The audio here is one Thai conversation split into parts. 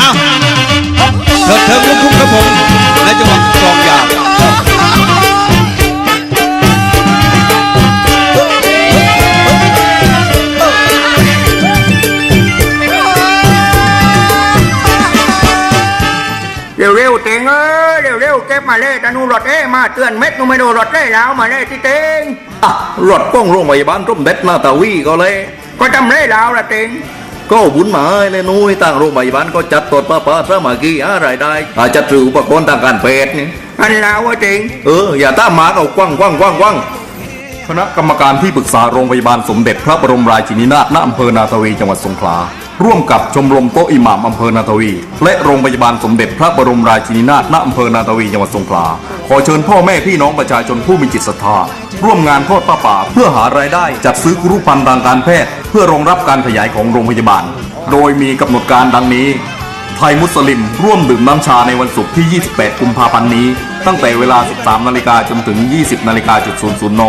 อ้าวเถิดเถิดลูกทุ่งครับผมและจังหวะกลองยาวเร็วๆเต็งเอ้ยเร็วๆเก็บมาเลยตานูรถเอ้ยมาเตือนเม็ดนูไม่ดูรถเลยแล้วมาเลยที่เต็งอะรถก้องโรงพยาบาลร่มเด็ดหน้าตาวีก็เลย ก็ทำเลยแล้วละเต็ง ก็บุญหมายเลยนุ้ยต่างโรงพยาบาลก็จัดตรวจป้าป้าสามากีอะไรายได้อาจจะถืออุปกรณ์ทางการแพทย์นี่อันแล้วว่าเต็งเอออย่าตามหมาเอากว้างกว้างกว้างกว้างคณะกรรมการที่ปรึกษาโรงพยาบาลสมเด็จพระบรมราชินีนาถณอำเภอนาทวีจังหวัดสงขลาร่วมกับชมรมโต๊ะอิหม่ามอำเภอนาทวี และโรงพยาบาลสมเด็จพระบรมราชินีนาถณอำเภอนาทวีจังหวัดสงขลา ขอเชิญพ่อแม่พี่น้องประชาชนผู้มีจิตศรัทธา ร่วมงานทอดผ้าป่า เพื่อหารายได้จัดซื้อกรุภัณฑ์ทางการแพทย์ เพื่อรองรับการขยายของโรงพยาบาล โดยมีกำหนดการดังนี้ ไทยมุสลิม ร่วมดื่มน้ำชาในวันศุกร์ที่ 28 กุมภาพันธ์นี้ ตั้งแต่เวลา 13 นาฬิกาจนถึง 20 นาฬิกาจุด00น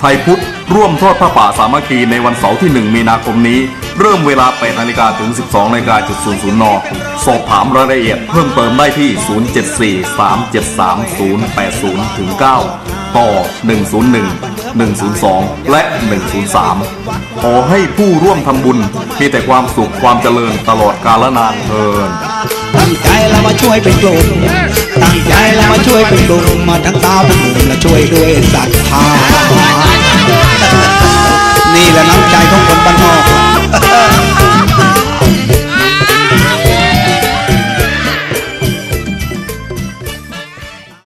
ไทยพุทธ ร่วมทอดผ้าป่าสามัคคีในวันเสาร์ที่ 1 มีนาคมนี้ เริ่มเวลา8นาฬิกาถึง 12นาฬิกาจุด00น สอบถามรายละเอียดเพิ่มเติมได้ที่ 074-373-080ถึง9ต่อ 101 102 และ 103 ขอให้ผู้ร่วมทำบุญ มีแต่ความสุขความเจริญตลอดกาลนานเทินตั้งใจแล้วมาช่วยเป็นกลุ่มตั้งใจแล้วมาช่วยเป็นกลุ่มมาทั้งตาเป็นหนุ่มและช่วยด้วยศรัทธา Thank you.